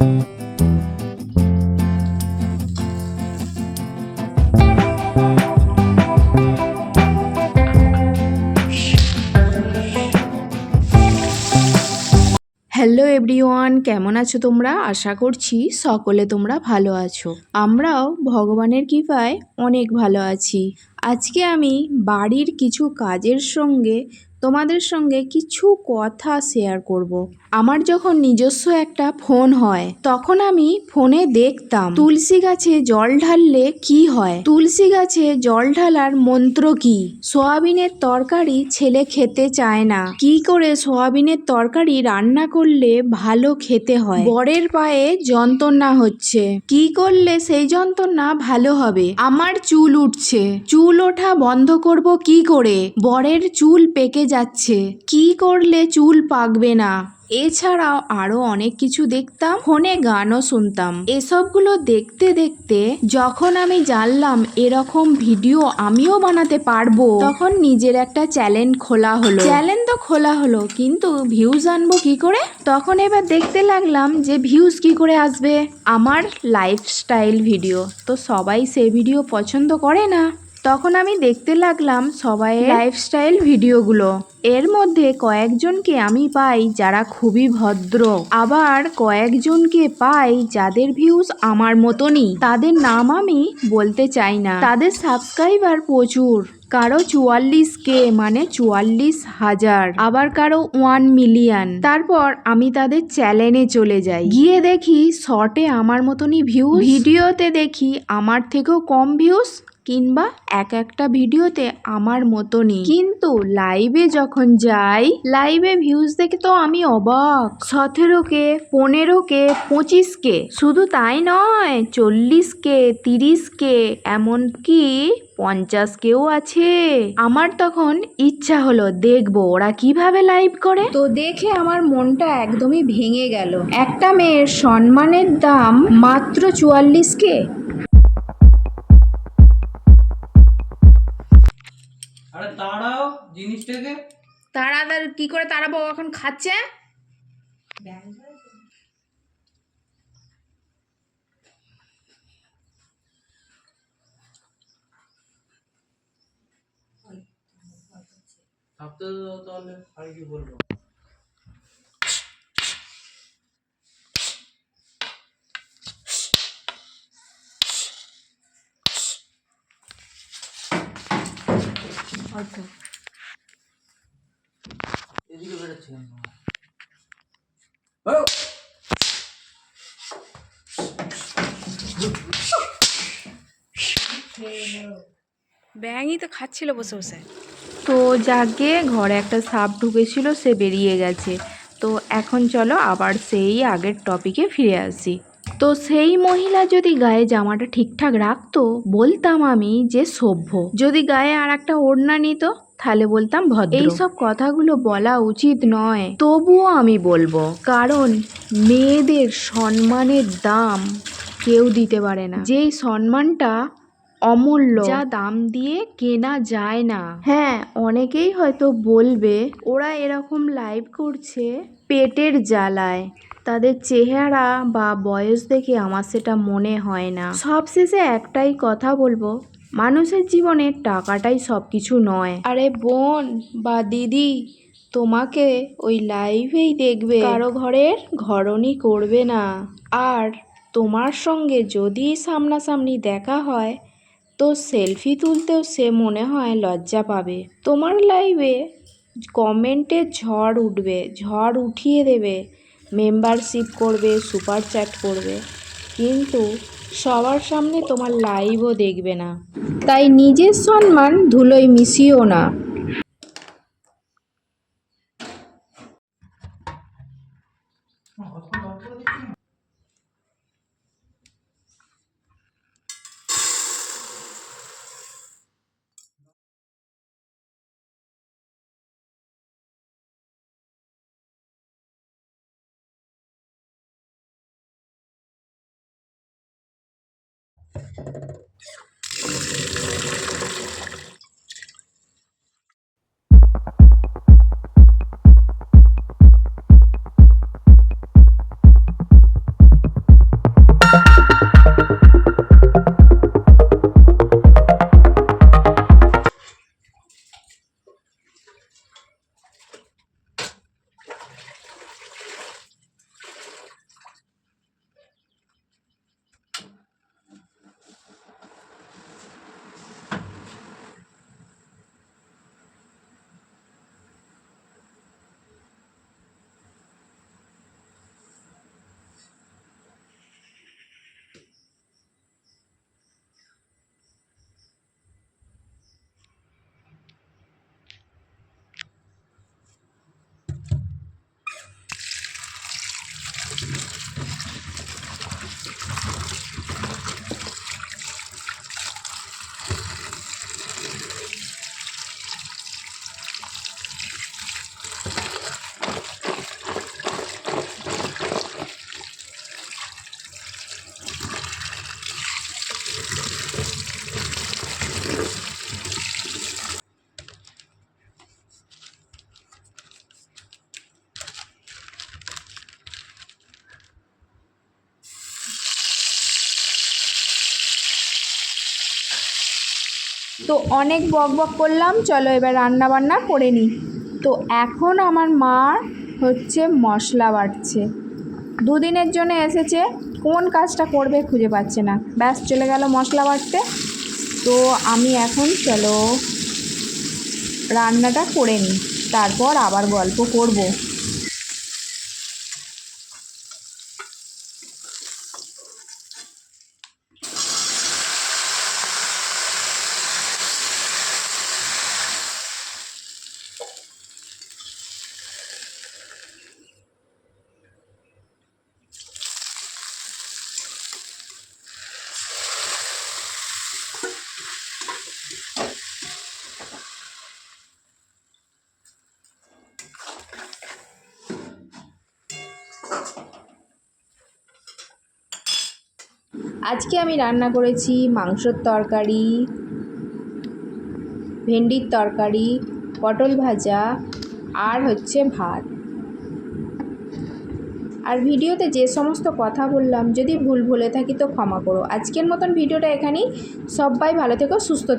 Hello everyone কেমন আছো তোমরা? আশা করছি সকলে তোমরা ভালো আছো। আমরাও ভগবানের কৃপায় অনেক ভালো আছি। আজকে আমি বাড়ির কিছু কাজের সঙ্গে তোমাদের সঙ্গে কিছু কথা শেয়ার করব। আমার যখন নিজস্ব একটা ফোন হয়, তখন আমি ফোনে দেখতাম, তুলসী গাছে জল ঢাললে কি হয়? তুলসী গাছে জল ঢালার মন্ত্র কি? সোয়াবিনের তরকারি ছেলে খেতে চায় না। কি করে সোয়াবিনের তরকারি রান্না করলে ভালো খেতে হয়? বরের পায়ে যন্ত্রণা হচ্ছে। কি করলে সেই যন্ত্রণা ভালো হবে? আমার চুল উঠছে। চুল ওঠা বন্ধ করব কি করে? বরের চুল পেকে যাচ্ছে। কি করলে চুল পাকবে না? এছাড়াও আরও অনেক কিছু দেখতাম, ফোনে গানও শুনতাম। এসবগুলো দেখতে দেখতে যখন আমি জানলাম এরকম ভিডিও আমিও বানাতে পারব, তখন নিজের একটা চ্যানেল খোলা হলো। চ্যালেঞ্জ তো খোলা হলো, কিন্তু ভিউজ আনব কি করে? তখন এবার দেখতে লাগলাম যে ভিউজ কি করে আসবে? আমার লাইফস্টাইল ভিডিও। তো সবাই সে ভিডিও পছন্দ করে না? তখন আমি দেখতে লাগলাম সবাই লাইফস্টাইল ভিডিওগুলো। এর মধ্যে কয়েকজনকে আমি পাই যারা খুবই ভদ্র। আবার কয়েকজনকে পাই যাদের ভিউজ আমার মতনই। তাদের নাম আমি বলতে চাই না। তাদের সাবস্ক্রাইবার প্রচুর। কারও চুয়াল্লিশ কে মানে চুয়াল্লিশ হাজার। আবার কারও ওয়ান মিলিয়ন তারপর আমি তাদের চ্যানেলে চলে যাই। গিয়ে দেখি শর্টে আমার মতনই ভিউ ভিডিওতে দেখি আমার থেকেও কম ভিউজ কিংবা এক একটা ভিডিওতে আমার মতনই। কিন্তু লাইভে যখন যাই লাইভে ভিউজ দেখে তো আমি অবাক। সতেরো কে পনেরো কে পঁচিশ কে শুধু তাই নয় চল্লিশ কে তিরিশ কে এমনকি পঞ্চাশ কেও আছে। আমার তখন ইচ্ছা হলো দেখব ওরা কীভাবে লাইভ করে। তো দেখে আমার মনটা একদমই ভেঙে গেল। একটা মেয়ের সম্মানের দাম মাত্র চুয়াল্লিশ কে আরে তাড়াও জিনিসটাকে। তাড়াতাড়ি কি করে তাড়াবো? এখন খাচ্ছে? তাহলে আর কি বলব? এদিকে বেরোচ্ছে ব্যাঙই তো খাচ্ছিল বসে বসে। তো যাকে ঘরে একটা সাপ ঢুকেছিল সে বেরিয়ে গেছে। তো এখন চলো আবার সেই আগের টপিকে ফিরে আসি। তো সেই মহিলা যদি গায়ে জামাটা ঠিকঠাক রাখতো, বলতাম আমি যে সভ্য। যদি গায়ে আর একটা ওড়না নিত, তাহলে বলতাম ভদ্র। এইসব কথাগুলো বলা উচিত নয়, তবুও আমি বলব। কারণ মেয়েদের সম্মানের দাম কেউ দিতে পারে না। যেই সম্মানটা অমূল্য, যা দাম দিয়ে কেনা যায় না। হ্যাঁ অনেকেই হয়তো বলবে, ওরা এরকম লাইভ করছে পেটের জ্বালায়। তাদের চেহারা বা বয়স দেখে আমার সেটা মনে হয় না। সবশেষে একটাই কথা বলব, মানুষের জীবনে টাকাটাই সব কিছু নয়। আরে বোন বা দিদি, তোমাকে ওই লাইভেই দেখবে। কারও ঘরের ঘরনি করবে না। আর তোমার সঙ্গে যদি সামনাসামনি দেখা হয়, তো সেলফি তুলতেও সে মনে হয় লজ্জা পাবে। তোমার লাইভে কমেন্টে ঝড় উঠবে, ঝড় উঠিয়ে দেবে। মেম্বারশিপ করবে সুপার চ্যাট করবে। কিন্তু সবার সামনে তোমার লাইভও দেখবে না। তাই নিজের সম্মান ধুলোয় মিশিও না। তো অনেক বক বক করলাম, চলো এবার রান্না বান্না করে নিই। তো এখন আমার মা হচ্ছে মশলা বাটছে। দুদিনের জন্য এসেছে, কোন কাজটা করবে খুঁজে পাচ্ছে না। ব্যাস, চলে গেল মশলা বাটতে। তো আমি এখন চলো রান্নাটা করে নিই, তারপর আবার গল্প করব। আজকে আমি রান্না করেছি মাংসর তরকারি, ভেন্ডির তরকারি, পটল ভাজা আর হচ্ছে ভাত। আর ভিডিওতে যে সমস্ত কথা বললাম, যদি ভুল ভুলে থাকি তো ক্ষমা করো। আজকের মতন ভিডিওটা এখানেই। সবাই ভালো থেকো, সুস্থ